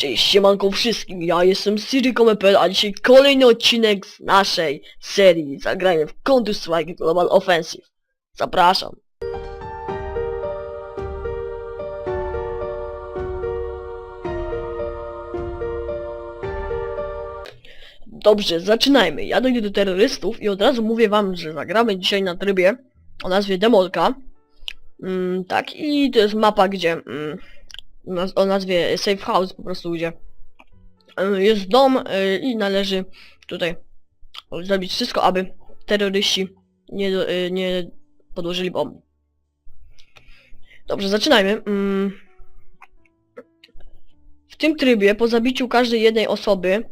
Cześć, siemanko wszystkim, ja jestem Siri.pl, a dzisiaj kolejny odcinek z naszej serii Zagrajmy w Counter-Strike Global Offensive. Zapraszam. Dobrze, zaczynajmy. Ja dojdę do terrorystów i od razu mówię wam, że zagramy dzisiaj na trybie o nazwie Demolka. Mm, tak, i to jest mapa, gdzie... Mm, o nazwie Safe House po prostu, gdzie y, jest dom y, i należy tutaj zrobić wszystko, aby terroryści nie, y, nie podłożyli bomb. Dobrze, zaczynajmy. Mm. W tym trybie, po zabiciu każdej jednej osoby,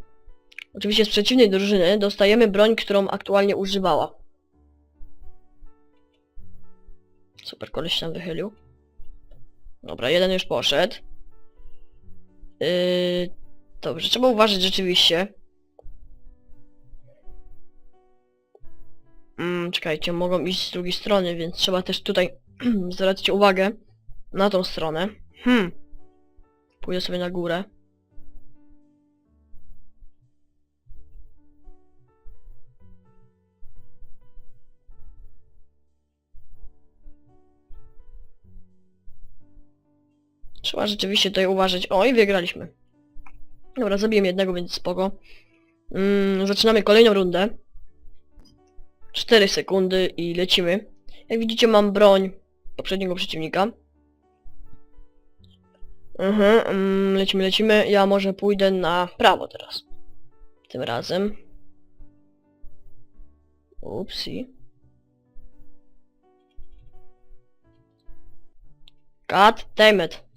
oczywiście z przeciwnej drużyny, dostajemy broń, którą aktualnie używała. Super, koleś się tam wychylił. Dobra, jeden już poszedł. Yy, dobrze, trzeba uważać rzeczywiście. Mm, czekajcie, mogą iść z drugiej strony, więc trzeba też tutaj zwracać uwagę na tą stronę. Hmm. Pójdę sobie na górę. Trzeba rzeczywiście tutaj uważać. O, i wygraliśmy. Dobra, zabiłem jednego, więc spoko. Mm, zaczynamy kolejną rundę. 4 sekundy i lecimy. Jak widzicie mam broń poprzedniego przeciwnika. Mhm, mm, lecimy, lecimy. Ja może pójdę na prawo teraz. Tym razem. Upsi. God damn it.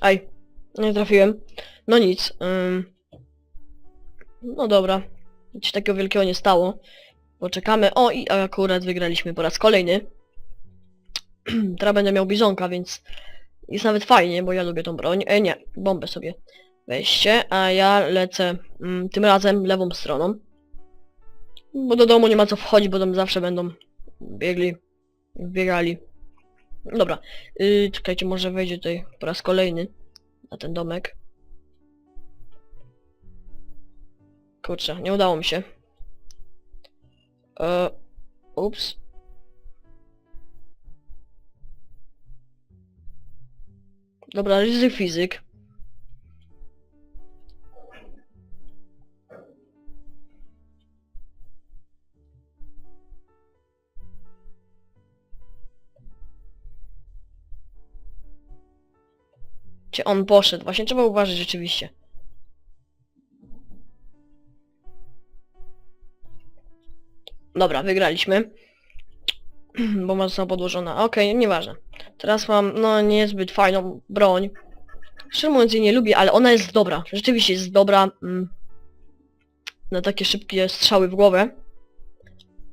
Aj, nie trafiłem. No nic. ym. No dobra. Nic takiego wielkiego nie stało. Poczekamy. O i akurat wygraliśmy po raz kolejny. Teraz będę miał bizonka, więc jest nawet fajnie, bo ja lubię tą broń. E, nie, bombę sobie weźcie, a ja lecę mm, tym razem lewą stroną. Bo do domu nie ma co wchodzić, bo tam zawsze będą biegli, biegali. Dobra, yy, czekajcie, może wejdzie tutaj po raz kolejny na ten domek. Kurczę, nie udało mi się. E, ups. Dobra, ryzyk fizyk. Gdzie on poszedł? Właśnie trzeba uważać rzeczywiście. Dobra, wygraliśmy. Bomba została podłożona. Okej, nieważne. Teraz mam, no, niezbyt fajną broń. Szczerze mówiąc jej nie lubię, ale ona jest dobra. Rzeczywiście jest dobra. Mm, na takie szybkie strzały w głowę.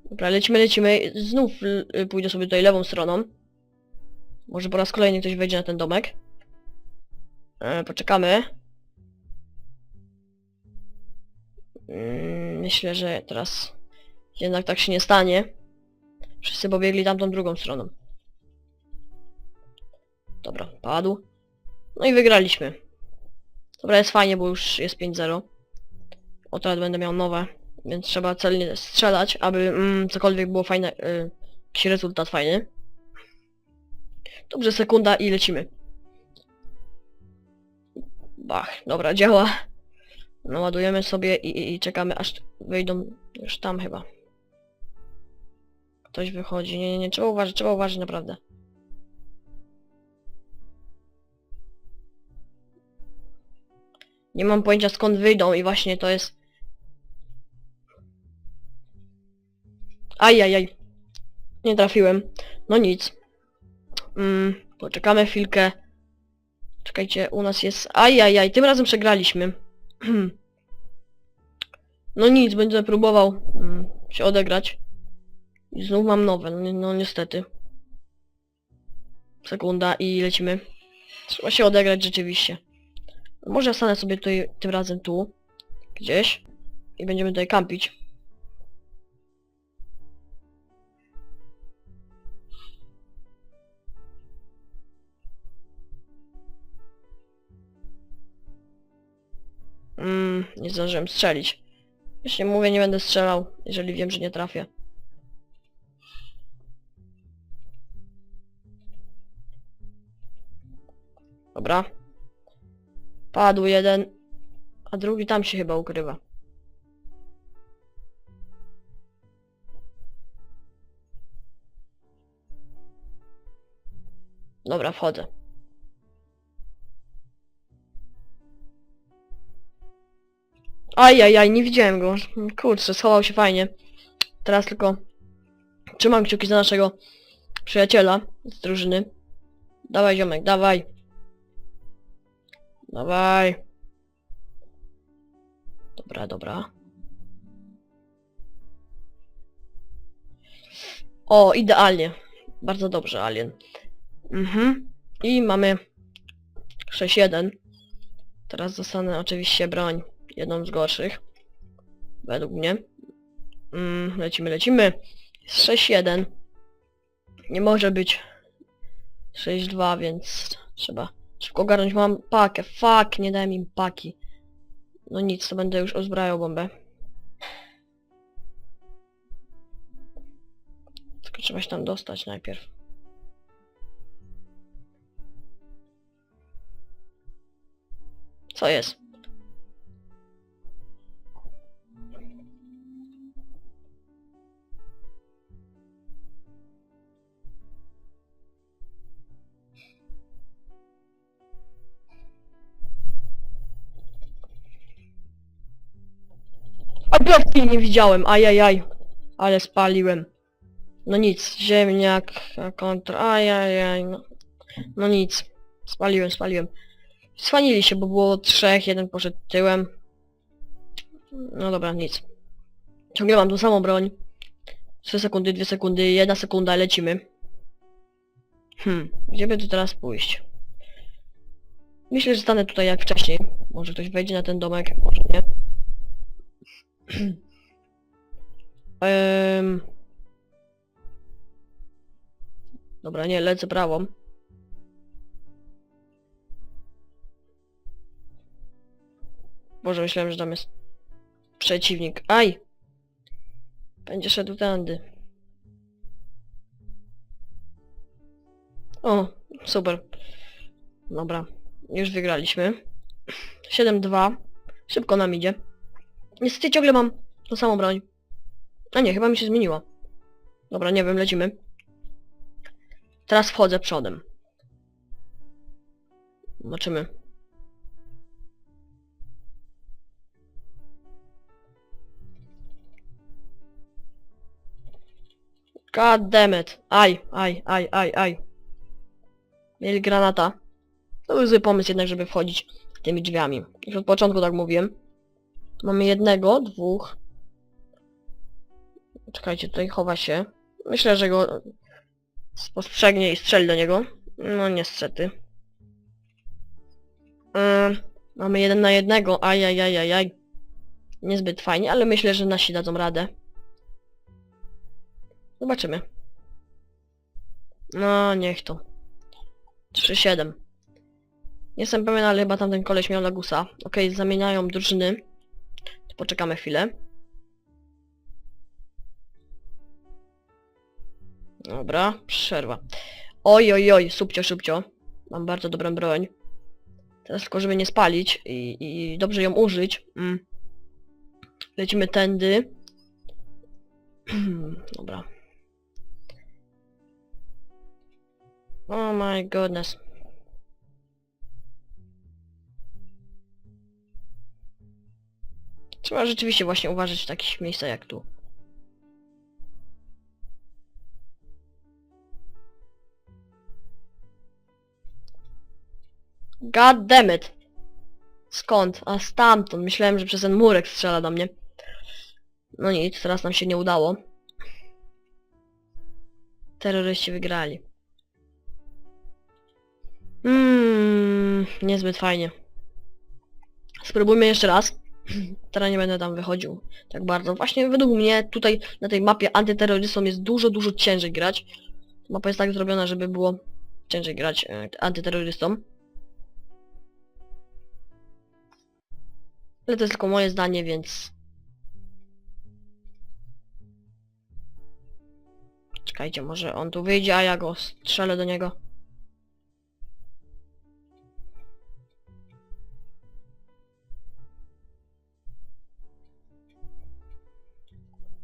Dobra, lecimy, lecimy. Znów y, pójdę sobie tutaj lewą stroną. Może po raz kolejny ktoś wejdzie na ten domek. E, poczekamy. Mm, Myślę, że teraz jednak tak się nie stanie. Wszyscy pobiegli tamtą drugą stroną. Dobra, padł. No i wygraliśmy. Dobra, jest fajnie, bo już jest 5-0. O, teraz będę miał nowe, więc trzeba celnie strzelać, aby mm, cokolwiek było fajne, y, jakiś rezultat fajny. Dobrze, sekunda i lecimy. Bach, dobra, działa. No ładujemy sobie i, i, i czekamy aż wyjdą już tam chyba. Ktoś wychodzi. Nie, nie, nie, trzeba uważać, trzeba uważać naprawdę. Nie mam pojęcia skąd wyjdą i właśnie to jest... Ajajaj. Nie trafiłem. No nic. Mm, poczekamy chwilkę. Czekajcie, u nas jest... Ajajaj, tym razem przegraliśmy. no nic, będę próbował mm, się odegrać. I znów mam nowe, no, ni- no niestety. Sekunda i lecimy. Trzeba się odegrać rzeczywiście. Może ja stanę sobie tutaj tym razem tu. Gdzieś. I będziemy tutaj kampić. Mm, nie zdążyłem strzelić. Już nie mówię, nie będę strzelał, jeżeli wiem, że nie trafię. Dobra. Padł jeden, a drugi tam się chyba ukrywa. Dobra, wchodzę. Ajajaj, nie widziałem go. Kurczę, schował się fajnie. Teraz tylko trzymam kciuki za naszego przyjaciela z drużyny. Dawaj ziomek, dawaj. Dawaj. Dobra, dobra. O, idealnie. Bardzo dobrze, Alien. Mhm. I mamy 6-1. Teraz dostanę oczywiście broń. Jedną z gorszych. Według mnie. Mm, lecimy, lecimy. Jest 6-1. Nie może być 6-2, więc trzeba szybko ogarnąć. Mam pakę. Fuck, nie dałem im paki. No nic, to będę już uzbrajał bombę. Tylko trzeba się tam dostać najpierw. Co jest? Nie widziałem, ajajaj. Ale spaliłem. No nic, ziemniak, kontra, ajajaj, no. No nic. Spaliłem, spaliłem. Swanili się, bo było trzech, jeden poszedł tyłem. No dobra, nic. Ciągle mam tą samą broń. 3 sekundy, 2 sekundy, 1 sekunda, lecimy. Hmm, gdzie by tu teraz pójść? Myślę, że stanę tutaj jak wcześniej. Może ktoś wejdzie na ten domek, może nie. Ehm... Dobra, nie, lecę prawą. Boże, myślałem, że tam jest przeciwnik. Aj! Będzie szedł tędy. O, super. Dobra, już wygraliśmy. 7-2. Szybko nam idzie. Niestety ciągle mam tą samą broń. A nie, chyba mi się zmieniło. Dobra, nie wiem, lecimy. Teraz wchodzę przodem. Zobaczymy. God damn it. Aj, aj, aj, aj, aj. Mieli granata. To był zły pomysł jednak, żeby wchodzić tymi drzwiami. Już od początku tak mówiłem. Mamy jednego, dwóch. Czekajcie, tutaj chowa się. Myślę, że go spostrzegnie i strzeli do niego. No niestety. Yy, mamy jeden na jednego. Ajajajajaj. Niezbyt fajnie, ale myślę, że nasi dadzą radę. Zobaczymy. No, niech to. 3-7. Nie jestem pewien, ale chyba tamten koleś miał lagusa. Okej, zamieniają drużyny. To poczekamy chwilę. Dobra, przerwa. Oj, oj, oj, subcio, subcio. Mam bardzo dobrą broń. Teraz tylko, żeby nie spalić i, i dobrze ją użyć. Mm. Lecimy tędy. Dobra. Oh my goodness. Trzeba rzeczywiście właśnie uważać w takich miejscach jak tu. God damn it. Skąd? A stamtąd. Myślałem, że przez ten murek strzela do mnie. No nic, teraz nam się nie udało. Terroryści wygrali. Mmm, niezbyt fajnie. Spróbujmy jeszcze raz. Teraz nie będę tam wychodził tak bardzo. Właśnie według mnie tutaj na tej mapie antyterrorystom jest dużo, dużo ciężej grać. Mapa jest tak zrobiona, żeby było ciężej grać e, antyterrorystom. Ale to jest tylko moje zdanie, więc... Czekajcie, może on tu wyjdzie, a ja go strzelę do niego.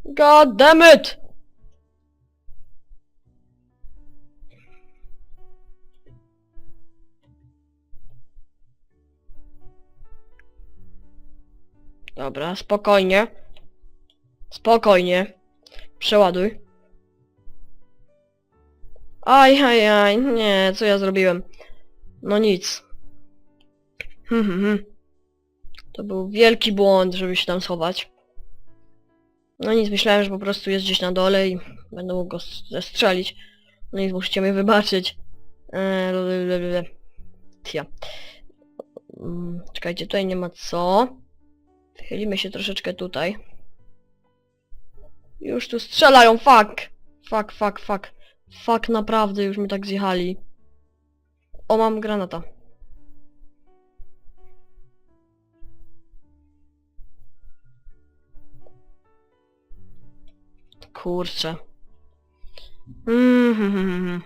God damn it! Dobra, spokojnie. Spokojnie. Przeładuj. Aj, aj, aj, nie, co ja zrobiłem? No nic. Hmm, hmm, hmm. To był wielki błąd, żeby się tam schować. No nic, myślałem, że po prostu jest gdzieś na dole i będę mógł go zestrzelić. No nic, musicie mnie wybaczyć. Eee. Tia. Mm, Czekajcie, tutaj nie ma co. Wychylimy się troszeczkę tutaj. Już tu strzelają, fuck! Fuck, fuck, fuck. Fuck, naprawdę, już mi tak zjechali. O, mam granata. Kurczę. Mm,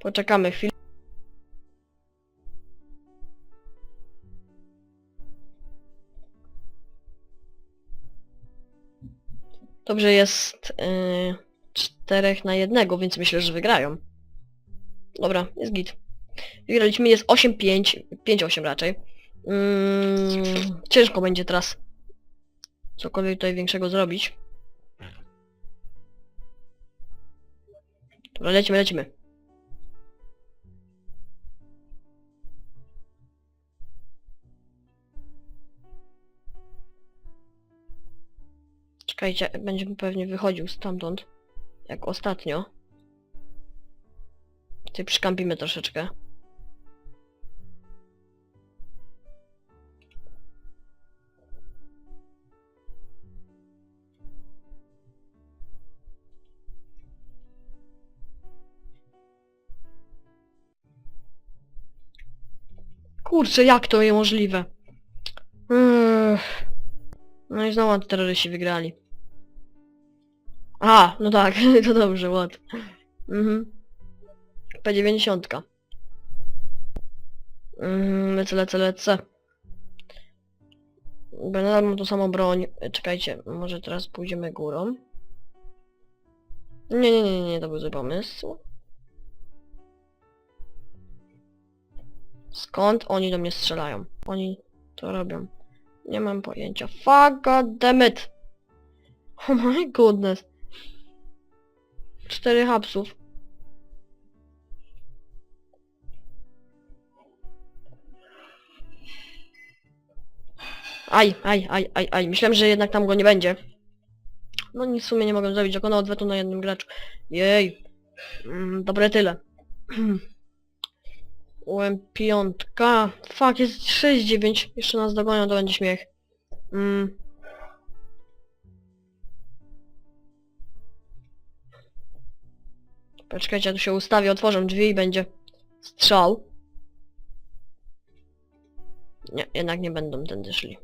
Poczekamy chwilę. Dobrze jest yy, czterech na jednego, więc myślę, że wygrają. Dobra, jest git. Wygraliśmy, jest 8-5, 5-8 raczej. Mm, ciężko będzie teraz cokolwiek tutaj większego zrobić. Dobra, lecimy, lecimy. Czekajcie, będzie pewnie wychodził stamtąd. Jak ostatnio. Tutaj przykampimy troszeczkę. Kurczę, jak to jest możliwe? Ech. No i znowu antyterroryści wygrali. A, no tak, to dobrze, ład. Mhm. P90. Mhm, lecę, lecę, lecę. Nadal mam tą samą broń. Czekajcie, może teraz pójdziemy górą. Nie, nie, nie, nie, to był zły pomysł. Skąd oni do mnie strzelają? Oni to robią. Nie mam pojęcia. Fuck god damn it! Oh my goodness. Cztery hapsów. Aj, aj, aj, aj, aj. Myślałem, że jednak tam go nie będzie. No nic w sumie nie mogę zrobić, jako na odwetu na jednym graczu. Jej. Mm, dobre tyle. Ułem piątka. Fuck, jest 6-9. Jeszcze nas dogonią, to będzie śmiech. Mm. Poczekajcie, ja tu się ustawię, otworzę drzwi i będzie strzał. Nie, jednak nie będą tędy szli.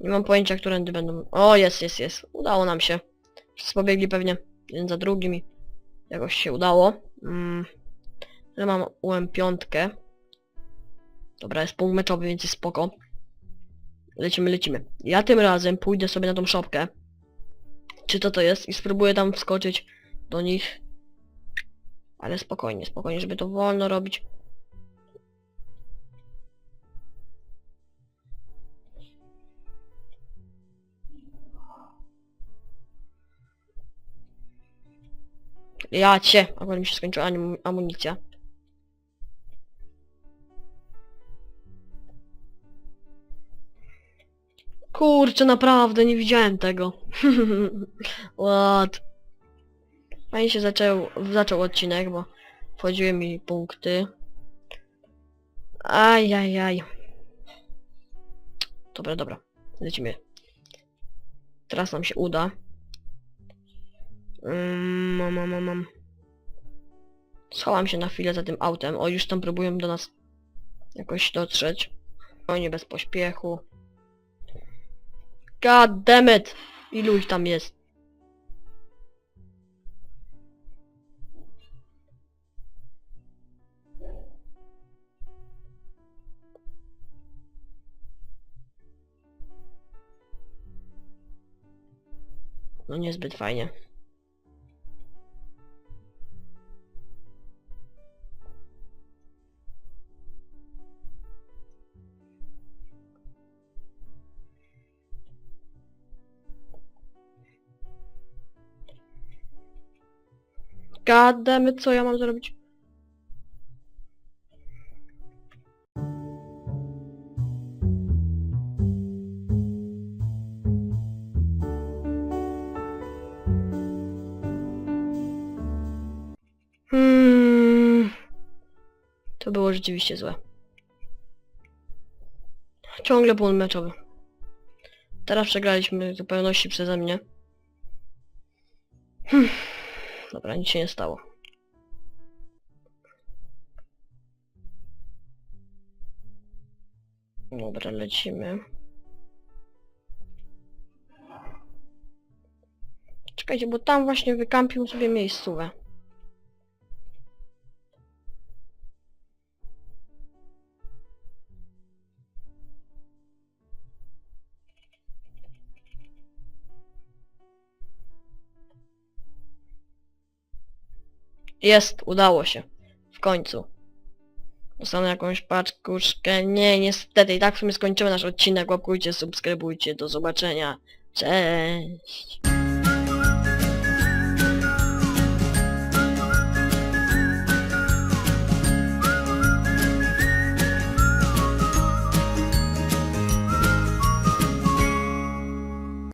Nie mam pojęcia, którędy będą... O, jest, jest, jest. Udało nam się. Wszyscy pobiegli pewnie jeden za drugim i jakoś się udało. Mm. Ale mam UM piątkę. Dobra, jest punkt meczowy, więc jest spoko. Lecimy, lecimy. Ja tym razem pójdę sobie na tą szopkę. Czy to to jest? I spróbuję tam wskoczyć do nich. Ale spokojnie, spokojnie, żeby to wolno robić. Ja cię, akurat mi się skończyła amu- amunicja. Kurczę, naprawdę, nie widziałem tego. What? Fajnie się zaczął, zaczął odcinek, bo wchodziły mi punkty. Ajajaj. Dobra, dobra. Lecimy. Teraz nam się uda. Mm, Mam, mam, mam, mam. Schowam się na chwilę za tym autem. O, już tam próbują do nas jakoś dotrzeć. O, nie bez pośpiechu. God damn it! Ilu ich tam jest? No niezbyt fajnie. Gademy, co ja mam zrobić? Hmm. To było rzeczywiście złe. Ciągle błąd meczowy. Teraz przegraliśmy w zupełności przeze mnie. Hmm. Dobra, nic się nie stało. Dobra, lecimy. Czekajcie, bo tam właśnie wykampił sobie miejscówę. Jest, udało się. W końcu. Dostanę jakąś paczkuszkę. Nie, niestety. I tak w sumie skończymy nasz odcinek. Łapkujcie, subskrybujcie. Do zobaczenia. Cześć.